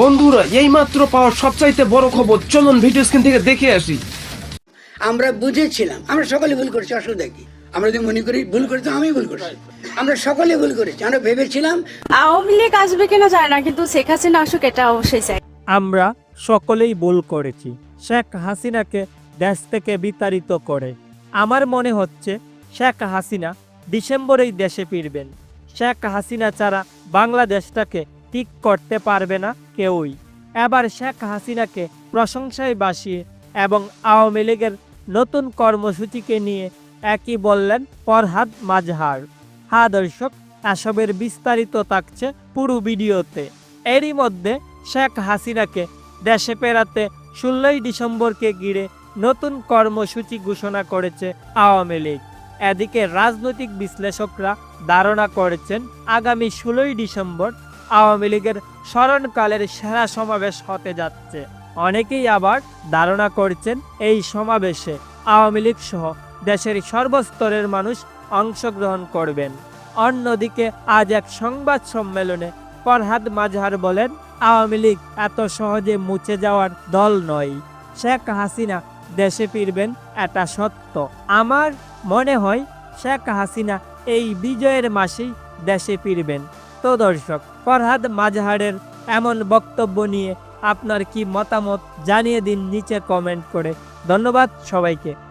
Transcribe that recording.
বন্ধুরা এই মাত্র পাওয়া সবচাইতে বড় খবর চলুন ভিডিও স্ক্রিন থেকে দেখে আসি। আমরা বুঝেছিলাম আমরা সকলে ভুল করেছি অসুবিধা কি? আমরা যদি মনে করি ভুল করেছি আমি ভুল করেছি। আমরা সকলে ভুল করেছি আমরা ভেবেছিলাম আওয়ামী লীগ আসবে কিনা যায় না কিন্তু শেখ হাসিনা আসুক এটা অবশ্যই চাই। আমরা সকলেই ভুল করেছি শেখ হাসিনাকে দেশ থেকে বিতাড়িত করে। আমার মনে হচ্ছে শেখ হাসিনা ডিসেম্বরেই দেশে ফিরবেন। শেখ হাসিনা ছাড়া বাংলাদেশটাকে ঠিক করতে পারবে না কেউই। এবার শেখ হাসিনাকে প্রশংসায় বাসিয়ে এবং আওয়ামী লীগের নতুন কর্মসূচিকে নিয়ে একই বললেন ফরহাদ মাজহার। হ্যাঁ দর্শক, এসবের বিস্তারিত থাকছে পুরো ভিডিওতে। এরই মধ্যে শেখ হাসিনাকে দেশে পেরাতে ষোলোই ডিসেম্বরকে ঘিরে নতুন কর্মসূচি ঘোষণা করেছে আওয়ামী লীগ। এদিকে রাজনৈতিক বিশ্লেষকরা ধারণা করেছেন আগামী ষোলোই ডিসেম্বর আওয়ামী লীগের স্মরণকালের সেরা সমাবেশ হতে যাচ্ছে। অনেকেই আবার ধারণা করছেন এই সমাবেশে আওয়ামী লীগ সহ দেশের সর্বস্তরের মানুষ অংশগ্রহণ করবেন। অন্যদিকে আজ এক সংবাদ সম্মেলনে ফরহাদ মাজহার বলেন, আওয়ামী লীগ এত সহজে মুছে যাওয়ার দল নয়। শেখ হাসিনা দেশে ফিরবেন, এটা সত্য। আমার মনে হয় শেখ হাসিনা এই বিজয়ের মাসেই দেশে ফিরবেন। তো দর্শক ফরহাদ মাজহারের এমন বক্তব্য নিয়ে আপনার কি মতামত জানিয়ে দিন নিচে কমেন্ট করে। ধন্যবাদ সবাইকে।